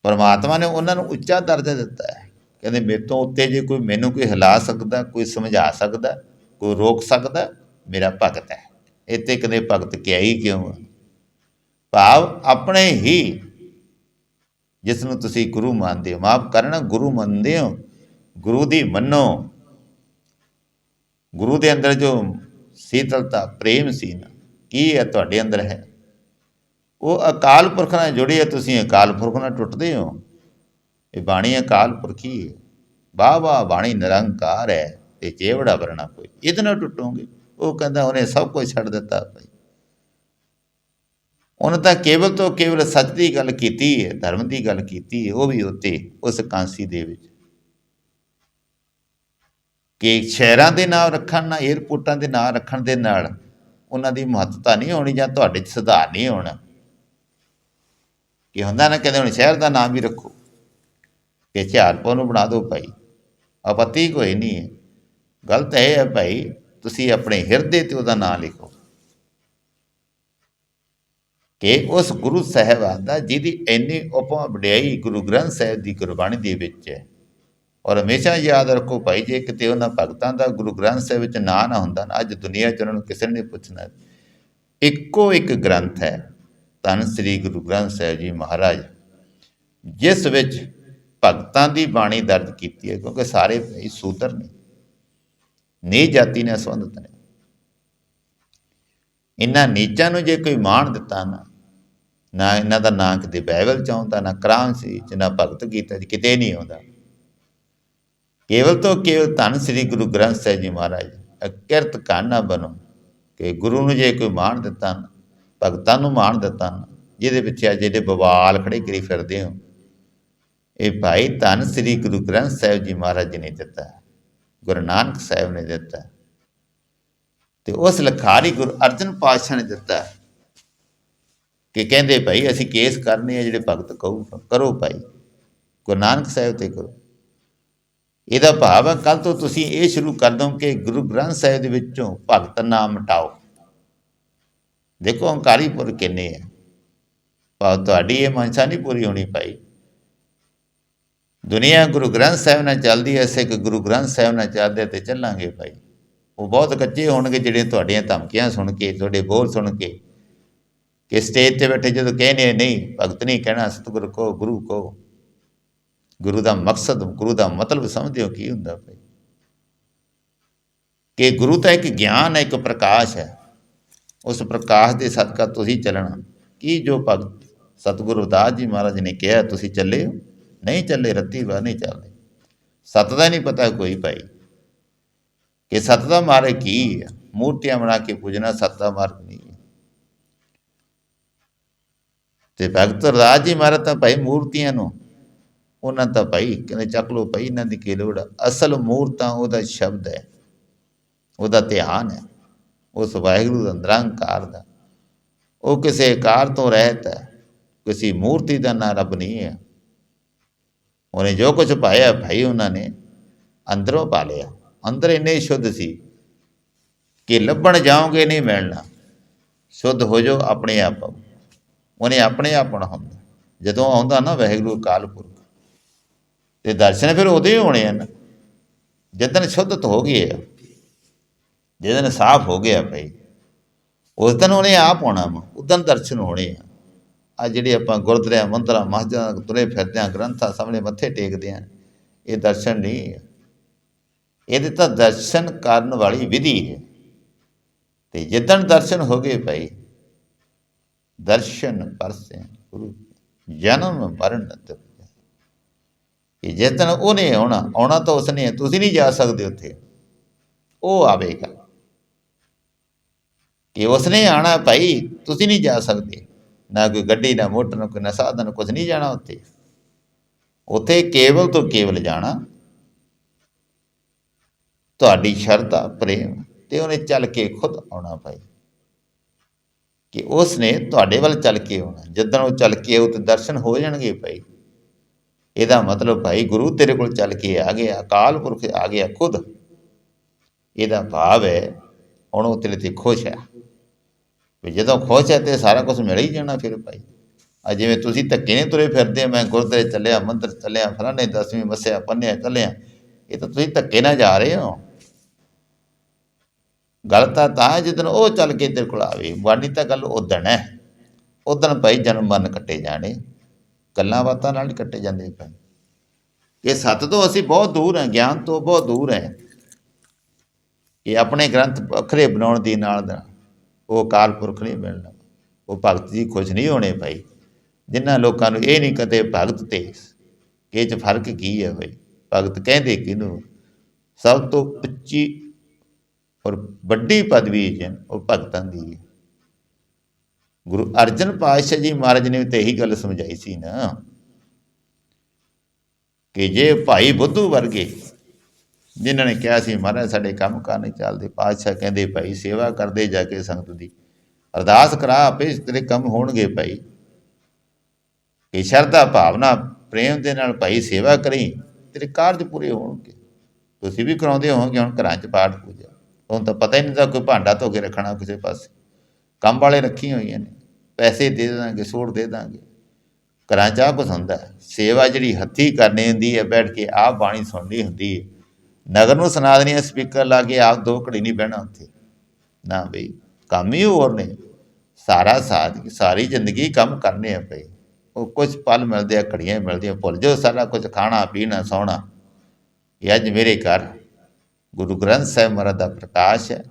ਪਰਮਾਤਮਾ ਨੇ ਉਹਨਾਂ ਨੂੰ ਉੱਚਾ ਦਰਜਾ ਦਿੱਤਾ ਹੈ। ਕਹਿੰਦੇ ਮੇਰੇ ਤੋਂ ਉੱਤੇ ਜੇ ਕੋਈ ਮੈਨੂੰ ਕੋਈ ਹਿਲਾ ਸਕਦਾ, ਕੋਈ ਸਮਝਾ ਸਕਦਾ, ਕੋਈ ਰੋਕ ਸਕਦਾ ਮੇਰਾ ਭਗਤ ਹੈ। ਇੱਥੇ ਕਦੇ ਭਗਤ ਕਿਹਾ ਹੀ ਕਿਉਂ ਹੈ ਭਾਵ ਆਪਣੇ ਹੀ ਜਿਸ ਨੂੰ ਤੁਸੀਂ ਗੁਰੂ ਮੰਨਦੇ ਹੋ। ਮਾਫ ਕਰਨਾ, ਗੁਰੂ ਮੰਨਦੇ ਹੋ, ਗੁਰੂ ਦੀ ਮੰਨੋ। ਗੁਰੂ ਦੇ ਅੰਦਰ ਜੋ ਸੀਤਲਤਾ, ਪ੍ਰੇਮ ਸੀ ਨਾ, ਕੀ ਹੈ ਤੁਹਾਡੇ ਅੰਦਰ ਹੈ? ਉਹ ਅਕਾਲ ਪੁਰਖ ਨਾਲ ਜੁੜੇ ਹੈ ਤੁਸੀਂ ਅਕਾਲ ਪੁਰਖ ਨਾਲ ਟੁੱਟਦੇ ਹੋ। ਇਹ ਬਾਣੀ ਅਕਾਲ ਪੁਰਖੀ ਹੈ। ਵਾਹ ਵਾਹ ਬਾਣੀ ਨਿਰੰਕਾਰ ਹੈ ਤੇ ਚੇਵੜਾ ਵਰਣਾ ਕੋਈ। ਇਹਦੇ ਨਾਲ ਟੁੱਟੋਗੇ। ਉਹ ਕਹਿੰਦਾ ਉਹਨੇ ਸਭ ਕੁਝ ਛੱਡ ਦਿੱਤਾ ਭਾਈ। ਉਹਨੇ ਤਾਂ ਕੇਵਲ ਤੋਂ ਕੇਵਲ ਸੱਚ ਦੀ ਗੱਲ ਕੀਤੀ ਹੈ, ਧਰਮ ਦੀ ਗੱਲ ਕੀਤੀ ਹੈ, ਉਹ ਵੀ ਉੱਤੇ, ਉਸ ਕਾਂਸੀ ਦੇ ਵਿੱਚ। ਕਿ ਸ਼ਹਿਰਾਂ ਦੇ ਨਾਮ ਰੱਖਣ ਨਾਲ 에ਅਰਪੋਰਟਾਂ ਦੇ ਨਾਮ ਰੱਖਣ ਦੇ ਨਾਲ ਉਹਨਾਂ ਦੀ ਮਹੱਤਤਾ ਨਹੀਂ ਹੋਣੀ ਜਾਂ ਤੁਹਾਡੇ 'ਚ ਸੁਧਾਰ ਨਹੀਂ ਹੋਣਾ। ਕਿ ਹੁੰਦਾ ਨਾ, ਕਹਿੰਦੇ ਹੁਣ ਸ਼ਹਿਰ ਦਾ ਨਾਮ ਵੀ ਰੱਖੋ। ਕਿ ਹੁਸ਼ਿਆਰਪੁਰ ਨੂੰ ਬਣਾ ਦਿਓ ਭਾਈ। ਆਪੱਤੀ ਕੋਈ ਨਹੀਂ ਹੈ। ਗਲਤ ਇਹ ਹੈ ਭਾਈ ਤੁਸੀਂ ਆਪਣੇ ਹਿਰਦੇ ਤੇ ਉਹਦਾ ਨਾਮ ਲਿਖੋ। ਕਿ ਉਸ ਗੁਰੂ ਸਾਹਿਬਾਨ ਦਾ ਜਿਹਦੀ ਇੰਨੀ ਉਪਮਾ ਵਡਿਆਈ ਗੁਰੂ ਗ੍ਰੰਥ ਸਾਹਿਬ ਦੀ ਗੁਰਬਾਣੀ ਦੇ ਵਿੱਚ ਹੈ। ਔਰ ਹਮੇਸ਼ਾ ਯਾਦ ਰੱਖੋ ਭਾਈ, ਜੇ ਕਿਤੇ ਉਹਨਾਂ ਭਗਤਾਂ ਦਾ ਗੁਰੂ ਗ੍ਰੰਥ ਸਾਹਿਬ ਵਿੱਚ ਨਾਂ ਨਾ ਹੁੰਦਾ ਨਾ, ਅੱਜ ਦੁਨੀਆ 'ਚ ਉਹਨਾਂ ਨੂੰ ਕਿਸੇ ਨੇ ਪੁੱਛਣਾ। ਇੱਕੋ ਇੱਕ ਗ੍ਰੰਥ ਹੈ, ਧੰਨ ਸ੍ਰੀ ਗੁਰੂ ਗ੍ਰੰਥ ਸਾਹਿਬ ਜੀ ਮਹਾਰਾਜ, ਜਿਸ ਵਿੱਚ ਭਗਤਾਂ ਦੀ ਬਾਣੀ ਦਰਜ ਕੀਤੀ ਹੈ, ਕਿਉਂਕਿ ਸਾਰੇ ਭਾਈ ਸੂਤਰ ਨੇ। ਨੀਚ ਜਾਤੀ ਨਾਲ ਸੰਬੰਧਿਤ ਨੇ। ਇਹਨਾਂ ਨੀਚਾਂ ਨੂੰ ਜੇ ਕੋਈ ਮਾਣ ਦਿੱਤਾ ਨਾ ਨਾ ਇਹਨਾਂ ਦਾ ਨਾਂ ਕਿਤੇ ਬਾਈਬਲ ਚ ਆਉਂਦਾ, ਨਾ ਕੁਰਾਨ ਸੀ ਚ ਨਾ ਭਗਤ ਗੀਤਾ ਚ, ਕਿਤੇ ਨਹੀਂ ਆਉਂਦਾ। ਕੇਵਲ ਤੋਂ ਕੇਵਲ ਧੰਨ ਸ੍ਰੀ ਗੁਰੂ ਗ੍ਰੰਥ ਸਾਹਿਬ ਜੀ ਮਹਾਰਾਜ, ਅਕਿਰਤ ਕਾਨਾ ਬਣੋ ਕਿ ਗੁਰੂ ਨੂੰ ਜੇ ਕੋਈ ਮਾਣ ਦਿੱਤਾ ਭਗਤਾਂ ਨੂੰ ਮਾਣ ਦਿੱਤਾ ਨਾ, ਜਿਹਦੇ ਪਿੱਛੇ ਅੱਜ ਜਿਹੜੇ ਬਵਾਲ ਖੜੇ ਕਰੀ ਫਿਰਦੇ ਹੋ, ਇਹ ਭਾਈ ਧੰਨ ਸ੍ਰੀ ਗੁਰੂ ਗ੍ਰੰਥ ਸਾਹਿਬ ਜੀ ਮਹਾਰਾਜ ਜੀ ਨੇ ਦਿੱਤਾ। ਗੁਰੂ ਨਾਨਕ ਸਾਹਿਬ ਨੇ ਦਿੱਤਾ। ਤੇ ਉਸ ਲਖਾਰੀ ਗੁਰੂ ਅਰਜਨ ਪਾਤਸ਼ਾਹ ਨੇ ਦਿੱਤਾ ਕਿ ਕਹਿੰਦੇ ਭਾਈ, ਅਸੀਂ ਕੇਸ ਕਰਨੇ ਆ, ਜਿਹੜੇ ਭਗਤ ਕਹੂ ਕਰੋ ਭਾਈ, ਗੁਰੂ ਨਾਨਕ ਸਾਹਿਬ ਤੇ ਕਰੋ। ਇਹਦਾ ਭਾਵ ਹੈ ਕੱਲ ਤੋਂ ਤੁਸੀਂ ਇਹ ਸ਼ੁਰੂ ਕਰ ਦੋ ਕਿ ਗੁਰੂ ਗ੍ਰੰਥ ਸਾਹਿਬ ਦੇ ਵਿੱਚੋਂ ਭਗਤ ਨਾਮ ਮਿਟਾਓ। ਦੇਖੋ ਹੰਕਾਰੀਪੁਰ ਕਿੰਨੇ ਆ। ਭਾਵ ਤੁਹਾਡੀ ਇਹ ਮਨਸ਼ਾ ਨਹੀਂ ਪੂਰੀ ਹੋਣੀ ਭਾਈ। ਦੁਨੀਆ ਗੁਰੂ ਗ੍ਰੰਥ ਸਾਹਿਬ ਨਾਲ ਚੱਲਦੀ ਐ ਐਸੇ ਕਿ ਗੁਰੂ ਗ੍ਰੰਥ ਸਾਹਿਬ ਨਾਲ ਚੱਲਦੇ ਤੇ ਚੱਲਾਂਗੇ ਭਾਈ। ਉਹ ਬਹੁਤ ਕੱਚੇ ਹੋਣਗੇ ਜਿਹੜੇ ਤੁਹਾਡੀਆਂ ਧਮਕੀਆਂ ਸੁਣ ਕੇ, ਤੁਹਾਡੇ ਬੋਲ ਸੁਣ ਕੇ, ਕਿ ਸਟੇਜ ਤੇ ਬੈਠੇ ਜਦੋਂ ਕਹਿੰਦੇ ਨਹੀਂ, ਭਗਤ ਨਹੀਂ ਕਹਿਣਾ, ਸਤਿਗੁਰ ਕੋ ਗੁਰੂ ਕੋ ਗੁਰੂ ਦਾ ਮਕਸਦ, ਗੁਰੂ ਦਾ ਮਤਲਬ ਸਮਝਦੇ ਹੋ ਕੀ ਹੁੰਦਾ ਭਾਈ? ਕਿ ਗੁਰੂ ਤਾਂ ਇੱਕ ਗਿਆਨ ਹੈ, ਇੱਕ ਪ੍ਰਕਾਸ਼ ਹੈ। ਉਸ ਪ੍ਰਕਾਸ਼ ਦੇ ਸਦਕਾ ਤੁਸੀਂ ਚੱਲਣਾ। ਕੀ ਜੋ ਭਗਤ, ਸਤਿਗੁਰੂ ਰਵਿਦਾਸ ਜੀ ਮਹਾਰਾਜ ਨੇ ਕਿਹਾ, ਤੁਸੀਂ ਚੱਲੇ ਹੋ? ਨਹੀਂ ਚੱਲੇ ਰੱਤੀ ਵਾ ਨਹੀਂ ਚੱਲਦੇ। ਸਤ ਦਾ ਨਹੀਂ ਪਤਾ ਕੋਈ ਭਾਈ ਕਿ ਸਤ ਦਾ ਮਾਰਗ ਕੀ ਹੈ ਮੂਰਤੀਆਂ ਬਣਾ ਕੇ ਪੂਜਣਾ ਸਤ ਦਾ ਮਾਰਗ ਨਹੀਂ ਹੈ ਤੇ ਭਗਤ ਰਾਜ ਜੀ ਮਹਾਰਾਜ ਤਾਂ ਭਾਈ ਮੂਰਤੀਆਂ ਨੂੰ, ਉਹਨਾਂ ਤਾਂ ਭਾਈ ਕਹਿੰਦੇ ਚੱਕ ਲੋ ਭਾਈ ਇਹਨਾਂ ਦੀ ਕੀ ਲੋੜ ਆ। ਅਸਲ ਮੂਰਤਾਂ ਉਹਦਾ ਸ਼ਬਦ ਹੈ, ਉਹਦਾ ਧਿਆਨ ਹੈ, ਉਸ ਵਾਹਿਗੁਰੂ ਦਾ ਨਿਰੰਕਾਰ ਦਾ। ਉਹ ਕਿਸੇ ਆਕਾਰ ਤੋਂ ਰਹਿਤ ਹੈ, ਕਿਸੇ ਮੂਰਤੀ ਦਾ ਨਾਂ ਰੱਬ ਨਹੀਂ ਹੈ। ਉਹਨੇ ਜੋ ਕੁਝ ਪਾਇਆ ਭਾਈ ਉਹਨਾਂ ਨੇ, ਅੰਦਰੋਂ ਪਾ ਲਿਆ। ਅੰਦਰ ਇੰਨੇ ਸ਼ੁੱਧ ਸੀ ਕਿ ਲੱਭਣ ਜਾਓਗੇ ਨਹੀਂ ਮਿਲਣਾ। ਸ਼ੁੱਧ ਹੋ ਜਾਓ ਆਪਣੇ ਆਪ। ਉਹਨੇ ਆਪਣੇ ਆਪ ਹੋਣਾ ਹੁੰਦਾ। ਜਦੋਂ ਆਉਂਦਾ ਨਾ ਵਾਹਿਗੁਰੂ ਅਕਾਲ ਪੁਰਖ ਤੇ ਦਰਸ਼ਨ ਫਿਰ ਉਹਦੇ ਹੀ ਹੋਣੇ ਹਨ। ਜਦੋਂ ਸ਼ੁੱਧਤ ਹੋ ਗਈ ਹੈ ਜਦੋਂ ਸਾਫ਼ ਹੋ ਗਿਆ ਭਾਈ, ਉਸ ਦਿਨ ਉਹਨੇ ਆਪ ਹੋਣਾ ਵਾ। ਉਦੋਂ ਦਰਸ਼ਨ ਹੋਣੇ ਆ। ਆ ਜਿਹੜੇ ਆਪਾਂ ਗੁਰਦੁਆਰਿਆਂ, ਮੰਦਰਾਂ, ਮਸਜਿਦਾਂ, ਤੁਰੇ ਫਿਰਦੇ ਆ ਗ੍ਰੰਥਾਂ ਸਾਹਮਣੇ ਮੱਥੇ ਟੇਕਦੇ ਆ, ਇਹ ਦਰਸ਼ਨ ਨਹੀਂ ਹੈ। ਇਹਦੇ ਤਾਂ ਦਰਸ਼ਨ ਕਰਨ ਵਾਲੀ ਵਿਧੀ ਹੈ। ਤੇ ਜਿੱਦਣ ਦਰਸ਼ਨ ਹੋ ਗਏ ਭਾਈ, ਦਰਸ਼ਨ ਪਰਸੇ ਗੁਰੂ, ਜਨਮ ਮਰਨ ਤੇ ਕਿ ਜਿੱਦਣ ਉਹਨੇ ਆਉਣਾ ਆਉਣਾ ਤਾਂ ਉਸਨੇ, ਤੁਸੀਂ ਨਹੀਂ ਜਾ ਸਕਦੇ ਉੱਥੇ। ਉਹ ਆਵੇਗਾ। ਕਿ ਉਸਨੇ ਆਣਾ ਭਾਈ, ਤੁਸੀਂ ਨਹੀਂ ਜਾ ਸਕਦੇ। ਨਾ ਕੋਈ ਗੱਡੀ, ਨਾ ਮੋਟਰ, ਨਾ ਕੋਈ ਨਾ ਸਾਧਨ ਕੁਝ ਨਹੀਂ ਜਾਣਾ ਉੱਥੇ। ਉੱਥੇ ਕੇਵਲ ਤੋਂ ਕੇਵਲ ਜਾਣਾ। ਤੁਹਾਡੀ ਸ਼ਰਧਾ ਪ੍ਰੇਮ। ਤੇ ਉਹਨੇ ਚੱਲ ਕੇ ਖੁਦ ਆਉਣਾ ਭਾਈ। ਕਿ ਉਸਨੇ ਤੁਹਾਡੇ ਵੱਲ ਚੱਲ ਕੇ ਆਉਣਾ। ਜਦੋਂ ਉਹ ਚੱਲ ਕੇ ਉਹ ਤੇ ਦਰਸ਼ਨ ਹੋ ਜਾਣਗੇ ਭਾਈ। ਇਹਦਾ ਮਤਲਬ ਭਾਈ ਗੁਰੂ ਤੇਰੇ ਕੋਲ ਚੱਲ ਕੇ ਆ ਗਿਆ, ਅਕਾਲ ਪੁਰਖ ਆ ਗਿਆ ਖੁਦ। ਇਹਦਾ ਭਾਵ ਹੈ, ਹੁਣ ਉਹ ਤੇਰੇ ਤੇ ਖੁਸ਼ ਹੈ। ਵੀ ਜਦੋਂ ਖੁਸ਼ ਹੈ ਤੇ ਸਾਰਾ ਕੁਝ ਮਿਲ ਹੀ ਜਾਣਾ ਫਿਰ ਭਾਈ। ਆ ਜਿਵੇਂ ਤੁਸੀਂ ਧੱਕੇ ਨੇ ਤੁਰੇ ਫਿਰਦੇ, ਮੈਂ ਗੁਰਦੁਆਰੇ ਚੱਲਿਆ, ਮੰਦਰ ਚੱਲਿਆ, ਫਲਾਣੇ ਦਸਵੀਂ ਮੱਸਿਆ, ਪੰਨਿਆ ਚੱਲਿਆ ਇਹ ਤਾਂ ਤੁਸੀਂ ਧੱਕੇ ਨਾਲ ਜਾ ਰਹੇ ਹੋ। ਗੱਲ ਤਾਂ ਤਾਂ ਹੈ ਜਿੱਦਣ ਉਹ ਚੱਲ ਕੇ ਤੇਰੇ ਕੋਲ ਆਵੇ ਬਾਣੀ ਤਾਂ ਗੱਲ ਉਦਣ ਹੈ। ਉਦਣ ਭਾਈ ਜਨਮ ਮਰਨ ਕੱਟੇ ਜਾਣੇ, ਗੱਲਾਂ ਬਾਤਾਂ ਨਾਲ ਕੱਟੇ ਜਾਂਦੇ ਭਾਈ ਇਹ ਸੱਤ ਤੋਂ ਅਸੀਂ ਬਹੁਤ ਦੂਰ ਹਾਂ, ਗਿਆਨ ਤੋਂ ਬਹੁਤ ਦੂਰ ਹੈ। ਇਹ ਆਪਣੇ ਗ੍ਰੰਥ ਵੱਖਰੇ ਬਣਾਉਣ ਦੀ ਨਾਲ ਦਾ। ਉਹ ਅਕਾਲ ਪੁਰਖ ਨਹੀਂ ਮਿਲਣਾ। ਉਹ ਭਗਤ ਜੀ ਖੁਸ਼ ਨਹੀਂ ਹੋਣੇ ਭਾਈ। ਜਿਨ੍ਹਾਂ ਲੋਕਾਂ ਨੂੰ ਇਹ ਨਹੀਂ ਕਦੇ ਭਗਤ ਤੇ ਇਹ ਚ ਫ਼ਰਕ ਕੀ ਹੈ ਭਾਈ? ਭਗਤ ਕਹਿੰਦੇ ਕਿਹਨੂੰ? ਸਭ ਤੋਂ ਉੱਚੀ ਔਰ ਵੱਡੀ ਪਦਵੀ ਹੈ ਉਹ ਭਗਤਾਂ ਦੀ ਹੈ। ਗੁਰੂ ਅਰਜਨ ਪਾਤਸ਼ਾਹ ਜੀ ਮਹਾਰਾਜ ਨੇ ਤੇ ਇਹੀ ਗੱਲ ਸਮਝਾਈ ਸੀ ਨਾ, ਕਿ ਜੇ ਭਾਈ ਬੁੱਧੂ ਵਰਗੇ ਜਿਨ੍ਹਾਂ ਨੇ ਕਿਹਾ ਸੀ, ਮਹਾਰਾਜ, ਸਾਡੇ ਕੰਮ ਕਾਰ ਨਹੀਂ ਚੱਲਦੇ, ਪਾਤਸ਼ਾਹ ਕਹਿੰਦੇ ਭਾਈ, ਸੇਵਾ ਕਰਦੇ ਜਾ ਕੇ ਸੰਗਤ ਦੀ। ਅਰਦਾਸ ਕਰਾ ਆਪੇ ਤੇਰੇ ਕੰਮ ਹੋਣਗੇ ਭਾਈ। ਕਿ ਸ਼ਰਧਾ ਭਾਵਨਾ, ਪ੍ਰੇਮ ਦੇ ਨਾਲ ਭਾਈ ਸੇਵਾ ਕਰੀ, ਤੇਰੇ ਕਾਰਜ ਪੂਰੇ ਹੋਣਗੇ। ਤੁਸੀਂ ਵੀ ਕਰਾਉਂਦੇ ਹੋਵੋਗੇ, ਹੁਣ ਘਰਾਂ 'ਚ ਪਾਠ ਪੂਜਾ। ਹੁਣ ਤਾਂ ਪਤਾ ਹੀ ਨਹੀਂ ਤਾਂ ਕੋਈ ਭਾਂਡਾ ਧੋ ਕੇ ਰੱਖਣਾ ਕਿਸੇ ਪਾਸੇ। ਕੰਮ ਵਾਲੇ ਰੱਖੀਆਂ ਹੋਈਆਂ ਨੇ, ਪੈਸੇ ਦੇ ਦਾਂਗੇ, ਸੋੜ ਦੇ ਦਾਂਗੇ। ਘਰਾਂ 'ਚ ਆਹ ਕੁਛ ਹੁੰਦਾ, ਸੇਵਾ ਜਿਹੜੀ ਹੱਥੀ ਕਰਨੀ ਹੁੰਦੀ ਹੈ, ਬੈਠ ਕੇ ਆਪ ਬਾਣੀ ਸੁਣਨੀ ਹੁੰਦੀ ਹੈ। ਨਗਰ ਨੂੰ ਸੁਣਾ ਦੇਣੀ ਹੈ, ਸਪੀਕਰ ਲਾ ਕੇ ਆਪ ਦੋ, ਘੜੀ ਨਹੀਂ ਬਹਿਣਾ ਉੱਥੇ। ਨਾ ਬਈ, ਕੰਮ ਹੀ ਹੋਰ ਨੇ। ਸਾਰਾ ਸਾਥ ਸਾਰੀ ਜ਼ਿੰਦਗੀ ਕੰਮ ਕਰਨੇ ਆ ਪਈ ਉਹ ਕੁਝ ਪਲ ਮਿਲਦੇ ਆ, ਘੜੀਆਂ ਮਿਲਦੀਆਂ। ਭੁੱਲ ਜਾਓ ਸਾਰਾ ਕੁਝ ਖਾਣਾ, ਪੀਣਾ, ਸੌਣਾ। ਇਹ ਅੱਜ ਮੇਰੇ ਘਰ ਗੁਰੂ ਗ੍ਰੰਥ ਸਾਹਿਬ ਮਹਾਰਾਜ ਦਾ ਪ੍ਰਕਾਸ਼ ਹੈ।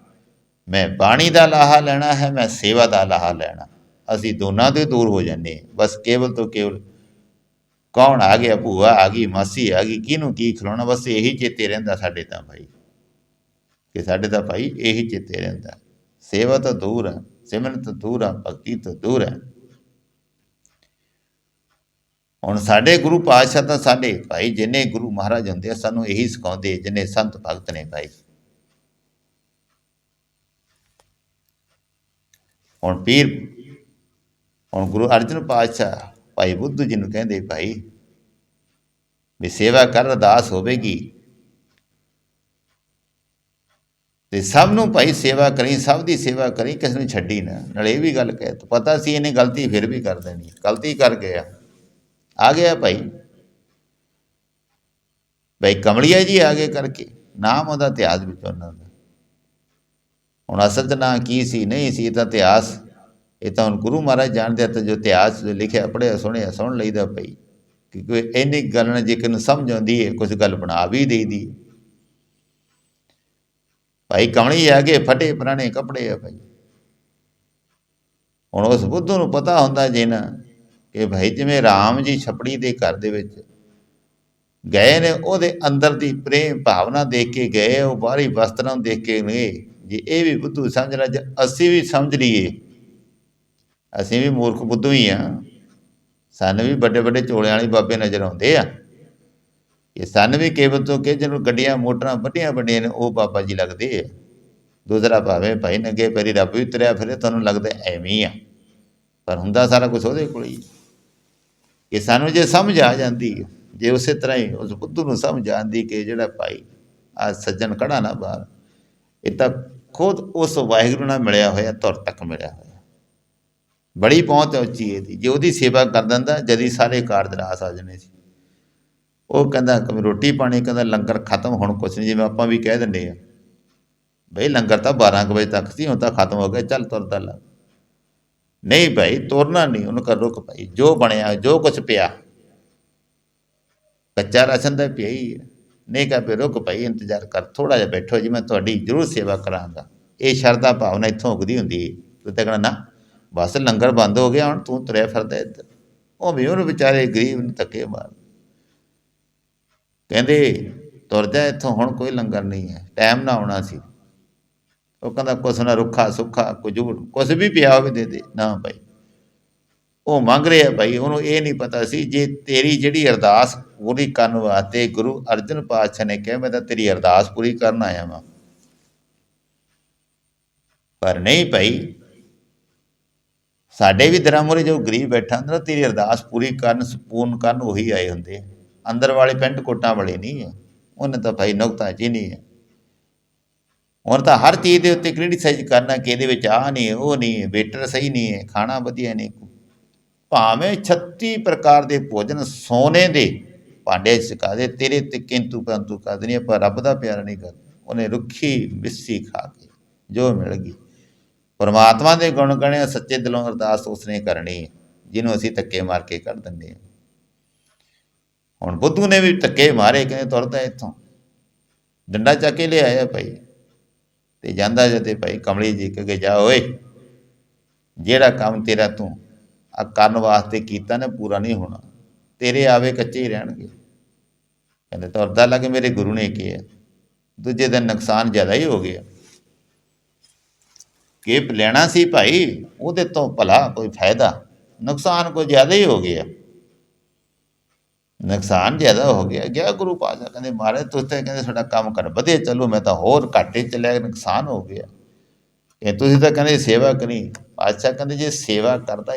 ਮੈਂ ਬਾਣੀ ਦਾ ਲਾਹਾ ਲੈਣਾ ਹੈ, ਮੈਂ ਸੇਵਾ ਦਾ ਲਾਹਾ ਲੈਣਾ। ਅਸੀਂ ਦੋਨਾਂ ਤੋਂ ਦੂਰ ਹੋ ਜਾਂਦੇ ਬਸ ਕੇਵਲ ਤੋਂ ਕੇਵਲ ਕੌਣ ਆ ਗਿਆ ਭੂਆ, ਆ ਗਈ ਮਾਸੀ, ਆ ਗਈ, ਕਿਹਨੂੰ ਕੀ ਖਿਲਾਉਣਾ? ਬਸ ਇਹੀ ਚੇਤੇ ਰਹਿੰਦਾ ਸਾਡੇ ਤਾਂ ਭਾਈ। ਕਿ ਸਾਡੇ ਤਾਂ ਭਾਈ ਇਹੀ ਚੇਤੇ ਰਹਿੰਦਾ। ਸੇਵਾ ਤਾਂ ਦੂਰ ਹੈ ਸਿਮਰਨ ਤੋਂ ਦੂਰ ਆ, ਭਗਤੀ ਤੋਂ ਦੂਰ ਹੈ ਹੁਣ ਸਾਡੇ ਗੁਰੂ ਪਾਤਸ਼ਾਹ ਤਾਂ ਸਾਡੇ ਭਾਈ, ਜਿਨੇ ਗੁਰੂ ਮਹਾਰਾਜ ਹੁੰਦੇ ਆ, ਸਾਨੂੰ ਇਹੀ ਸਿਖਾਉਂਦੇ ਜਿਨੇ ਸੰਤ ਭਗਤ ਨੇ ਭਾਈ। ਹੁਣ ਪੀਰ, ਹੁਣ ਗੁਰੂ ਅਰਜਨ ਪਾਤਸ਼ਾਹ ਭਾਈ ਬੁੱਧੂ ਜੀ ਨੂੰ ਕਹਿੰਦੇ, ਭਾਈ, ਵੀ ਸੇਵਾ ਕਰ ਅਰਦਾਸ ਹੋਵੇਗੀ। ਤੇ ਸਭ ਨੂੰ ਭਾਈ ਸੇਵਾ ਕਰੀ, ਸਭ ਦੀ ਸੇਵਾ ਕਰੀ, ਕਿਸੇ ਨੂੰ ਛੱਡੀ ਨਾ। ਨਾਲੇ ਇਹ ਵੀ ਗੱਲ ਕਹਿ, ਤਾ ਪਤਾ ਸੀ ਇਹਨੇ ਗਲਤੀ ਫਿਰ ਵੀ ਕਰ ਦੇਣੀ ਗਲਤੀ ਕਰ ਗਿਆ। ਆ ਗਿਆ ਭਾਈ। ਭਾਈ ਕਮਲੀਆ ਜੀ ਆ ਗਏ ਕਰਕੇ। ਨਾਮ ਉਹਦਾ ਇਤਿਹਾਸ ਵਿੱਚ ਉਹਨਾਂ ਦਾ। ਹੁਣ ਅਸਲ 'ਚ ਨਾਂ ਕੀ ਸੀ, ਨਹੀਂ ਸੀ, ਇਹ ਤਾਂ ਇਤਿਹਾਸ ਇਹ ਤਾਂ ਹੁਣ ਗੁਰੂ ਮਹਾਰਾਜ ਜਾਣਦੇ ਆ ਤਾਂ ਜੋ ਇਤਿਹਾਸ ਲਿਖਿਆ ਪੜਿਆ ਸੁਣਿਆ, ਸੁਣ ਲਈਦਾ ਭਾਈ। ਕਿ ਇੰਨੀ ਗੱਲ ਨਾ ਜੇ ਨੂੰ ਸਮਝ ਆਉਂਦੀ ਹੈ ਕੁਝ ਗੱਲ ਬਣਾ ਵੀ ਦੇਈਦੀ ਭਾਈ ਕਮਣੀ ਆ ਗਏ ਫਟੇ ਪੁਰਾਣੇ ਕੱਪੜੇ ਆ ਭਾਈ। ਹੁਣ ਉਸ ਬੁੱਧੂ ਨੂੰ ਪਤਾ ਹੁੰਦਾ ਜੇ ਨਾ ਕਿ ਭਾਈ ਜਿਵੇਂ ਰਾਮ ਜੀ ਛਪੜੀ ਦੇ ਘਰ ਦੇ ਵਿੱਚ ਗਏ ਨੇ, ਉਹਦੇ ਅੰਦਰ ਦੀ ਪ੍ਰੇਮ ਭਾਵਨਾ ਦੇਖ ਕੇ ਗਏ, ਉਹ ਬਾਹਰੀ ਵਸਤਰਾਂ ਨੂੰ ਦੇਖ ਕੇ ਗਏ। ਜੇ ਇਹ ਵੀ ਬੁੱਧੂ ਸਮਝਣਾ ਜੇ ਅਸੀਂ ਵੀ ਸਮਝ ਲਈਏ ਅਸੀਂ ਵੀ ਮੂਰਖ ਬੁੱਧੂ ਹੀ ਆ। ਸਾਨੂੰ ਵੀ ਵੱਡੇ ਵੱਡੇ ਚੋਲਿਆਂ ਵਾਲੇ ਬਾਬੇ ਨਜ਼ਰ ਆਉਂਦੇ ਆ। ਇਹ ਸਾਨੂੰ ਵੀ ਕੇਵਲ ਤੋਂ ਕਿ ਜਿਹਨੂੰ ਗੱਡੀਆਂ, ਮੋਟਰਾਂ ਵੱਡੀਆਂ ਵੱਡੀਆਂ ਨੇ, ਉਹ ਬਾਬਾ ਜੀ ਲੱਗਦੇ ਆ। ਦੂਸਰਾ ਭਾਵੇਂ ਭਾਈ ਨੰਗੇ ਪੈਰੀ ਰੱਬ ਵੀ ਉਤਰਿਆ ਫਿਰੇ, ਤੁਹਾਨੂੰ ਲੱਗਦਾ ਐਵੇਂ ਹੀ ਆ। ਪਰ ਹੁੰਦਾ ਸਾਰਾ ਕੁਝ ਉਹਦੇ ਕੋਲ ਹੀ ਹੈ। ਇਹ ਸਾਨੂੰ ਜੇ ਸਮਝ ਆ ਜਾਂਦੀ, ਜੇ ਉਸੇ ਤਰ੍ਹਾਂ ਹੀ ਉਸ ਬੁੱਧੂ ਨੂੰ ਸਮਝ ਆਉਂਦੀ ਕਿ ਜਿਹੜਾ ਭਾਈ ਆ ਸੱਜਣ ਖੜਾ ਨਾ ਬਾਹਰ, ਇਹ ਤਾਂ ਖੁਦ ਉਸ ਵਾਹਿਗੁਰੂ ਨਾਲ ਮਿਲਿਆ ਹੋਇਆ ਤੁਰ ਤੱਕ ਮਿਲਿਆ ਹੋਇਆ। ਬੜੀ ਪਹੁੰਚ ਉੱਚੀ ਇਹਦੀ ਜੇ ਉਹਦੀ ਸੇਵਾ ਕਰ ਦਿੰਦਾ, ਜਦੀ ਸਾਰੇ ਕਾਰਜ ਰਾਸ ਆ ਜਾਣੇ ਸੀ। ਉਹ ਕਹਿੰਦਾ ਕਿ ਰੋਟੀ ਪਾਣੀ, ਕਹਿੰਦਾ, ਲੰਗਰ ਖਤਮ, ਹੁਣ ਕੁਛ ਨਹੀਂ, ਜਿਵੇਂ ਆਪਾਂ ਵੀ ਕਹਿ ਦਿੰਦੇ ਆ। ਬਈ ਲੰਗਰ ਤਾਂ 12 ਕੁ ਵਜੇ ਤੱਕ ਸੀ, ਹੁਣ ਤਾਂ ਖਤਮ ਹੋ ਗਿਆ, ਚੱਲ ਤੁਰਦਾ ਲਾ ਨਹੀਂ ਭਾਈ, ਤੁਰਨਾ ਨਹੀਂ, ਉਹਨੂੰ ਕਰ ਰੁਕ ਭਾਈ। ਜੋ ਬਣਿਆ, ਜੋ ਕੁਛ ਪਿਆ। ਕੱਚਾ ਰਾਸ਼ਨ ਤਾਂ ਪਿਆ ਹੀ ਹੈ ਨਹੀਂ ਕਹ ਪੇ ਰੁਕ ਭਾਈ, ਇੰਤਜ਼ਾਰ ਕਰ ਥੋੜਾ ਜਿਹਾ ਬੈਠੋ ਜੀ, ਮੈਂ ਤੁਹਾਡੀ ਜ਼ਰੂਰ ਸੇਵਾ ਕਰਾਂਗਾ। ਇਹ ਸ਼ਰਧਾ ਭਾਵਨਾ ਇੱਥੋਂ ਉਗਦੀ ਹੁੰਦੀ ਹੈ ਤੂੰ ਤਾਂ ਕਹਿਣਾ ਨਾ ਬਸ ਲੰਗਰ ਬੰਦ ਹੋ ਗਿਆ, ਹੁਣ ਤੂੰ ਤੁਰਿਆ ਫਿਰਦਾ ਇੱਧਰ। ਉਹ ਵੀ ਉਹਨੂੰ ਵਿਚਾਰੇ ਗਰੀਬ ਨੂੰ ਧੱਕੇ ਮਾਰ ਕਹਿੰਦੇ, ਤੁਰ ਇੱਥੋਂ, ਹੁਣ ਕੋਈ ਲੰਗਰ ਨਹੀਂ ਹੈ। ਟਾਈਮ ਨਾ ਆਉਣਾ ਸੀ। ਉਹ ਕਹਿੰਦਾ, ਕੁਛ ਨਾ ਰੁੱਖਾ ਸੁੱਖਾ, ਕੁਝ ਕੁਛ ਵੀ ਪਿਆ ਹੋਵੇ ਦੇ ਦੇ। ਨਾ ਭਾਈ ਉਹ ਮੰਗ ਰਿਹਾ ਭਾਈ ਉਹਨੂੰ ਇਹ ਨਹੀਂ ਪਤਾ ਸੀ ਜੇ ਤੇਰੀ ਜਿਹੜੀ ਅਰਦਾਸ ਪੂਰੀ ਕਰਨ ਵਾਸਤੇ ਗੁਰੂ ਅਰਜਨ ਪਾਤਸ਼ਾਹ ਨੇ ਕਿਹਾ, ਮੈਂ ਤਾਂ ਤੇਰੀ ਅਰਦਾਸ ਪੂਰੀ ਕਰਨ ਆਇਆ ਵਾਂ। ਪਰ ਨਹੀਂ ਭਾਈ ਸਾਡੇ ਵੀ ਦਰਾਂ ਮੂਹਰੇ ਜੋ ਗਰੀਬ ਬੈਠਾ ਹੁੰਦਾ ਨਾ, ਤੇਰੀ ਅਰਦਾਸ ਪੂਰੀ ਕਰਨ ਸੰਪੂਰਨ ਕਰਨ ਉਹੀ ਆਏ ਹੁੰਦੇ ਆ। ਅੰਦਰ ਵਾਲੇ ਪੈਂਟ ਕੋਟਾਂ ਵਾਲੇ ਨਹੀਂ ਹੈ ਉਹਨੇ ਤਾਂ ਭਾਈ ਨੁਕਤਾ ਚ ਹੀ ਨਹੀਂ ਹੈ ਹੁਣ ਤਾਂ ਹਰ ਚੀਜ਼ ਦੇ ਉੱਤੇ ਕ੍ਰਿਟਿਸਾਈਜ਼ ਕਰਨਾ ਕਿ ਇਹਦੇ ਵਿੱਚ ਆਹ ਨਹੀਂ ਹੈ, ਉਹ ਨਹੀਂ ਹੈ ਵੇਟਰ ਸਹੀ ਨਹੀਂ ਹੈ ਖਾਣਾ ਵਧੀਆ ਨਹੀਂ। ਭਾਵੇਂ 36 ਪ੍ਰਕਾਰ ਦੇ ਭੋਜਨ ਸੋਨੇ ਦੇ ਭਾਂਡੇ 'ਚ ਛਕਾ ਦੇ ਤੇਰੇ ਤੇ ਕਿੰਤੂ ਪਰੰਤੂ ਕਰ ਦੇਣੀ ਪਰ ਰੱਬ ਦਾ ਪਿਆਰ ਨਹੀਂ ਕਰ ਉਹਨੇ ਰੁੱਖੀ ਮਿੱਸੀ ਖਾ ਕੇ ਜੋ ਮਿਲ ਗਈ। ਪਰਮਾਤਮਾ ਦੇ ਗੁਣ ਗਣੇ ਸੱਚੇ ਦਿਲੋਂ ਅਰਦਾਸ ਉਸਨੇ ਕਰਨੀ ਹੈ ਜਿਹਨੂੰ ਅਸੀਂ ਧੱਕੇ ਮਾਰ ਕੇ ਕੱਢ ਦਿੰਦੇ ਹਾਂ। ਹੁਣ ਬੁੱਧੂ ਨੇ ਵੀ ਧੱਕੇ ਮਾਰੇ, ਕਹਿੰਦੇ ਤੁਰਦਾ ਇੱਥੋਂ। ਡੰਡਾ ਚੱਕ ਕੇ ਲਿਆਇਆ ਭਾਈ, ਤੇ ਜਾਂਦਾ ਜਦੇ ਭਾਈ ਕਮਲੀ ਜੀ ਕਹੇ ਜਾ, ਓਏ, ਜਿਹੜਾ ਕੰਮ ਤੇਰਾ ਤੂੰ, ਆ ਕਰਨ ਵਾਸਤੇ ਕੀਤਾ ਨਾ, ਪੂਰਾ ਨਹੀਂ ਹੋਣਾ। ਤੇਰੇ ਆਵੇ ਕੱਚੇ ਹੀ ਰਹਿਣਗੇ। ਕਹਿੰਦੇ, ਤੁਰਦਾ ਲੱਗੇ ਮੇਰੇ ਗੁਰੂ ਨੇ ਕਿਹਾ। ਦੂਜੇ ਦਿਨ ਨੁਕਸਾਨ ਜ਼ਿਆਦਾ ਹੀ ਹੋ ਗਿਆ। ਕਿ ਲੈਣਾ ਸੀ ਭਾਈ, ਉਹਦੇ ਤੋਂ ਭਲਾ ਕੋਈ ਫਾਇਦਾ। ਨੁਕਸਾਨ ਕੋਈ ਜ਼ਿਆਦਾ ਹੀ ਹੋ ਗਿਆ। ਨੁਕਸਾਨ ਜ਼ਿਆਦਾ ਹੋ ਗਿਆ। ਗਿਆ ਗੁਰੂ ਪਾਸ਼ਾ ਕਹਿੰਦੇ, ਮਹਾਰਾਜ, ਤੁਸੀਂ ਤਾਂ ਕਹਿੰਦੇ ਸਾਡਾ ਕੰਮ ਕਰ ਵਧੇ, ਚਲੋ ਮੈਂ ਤਾਂ ਹੋਰ ਘਾਟੇ ਚ ਚੱਲਿਆ ਨੁਕਸਾਨ ਹੋ ਗਿਆ। ਇਹ ਤੁਸੀਂ ਤਾਂ ਕਹਿੰਦੇ ਸੇਵਾ ਕਰੀ। ਪਾਸ਼ਾ ਕਹਿੰਦੇ ਜੇ ਸੇਵਾ ਕਰਦਾ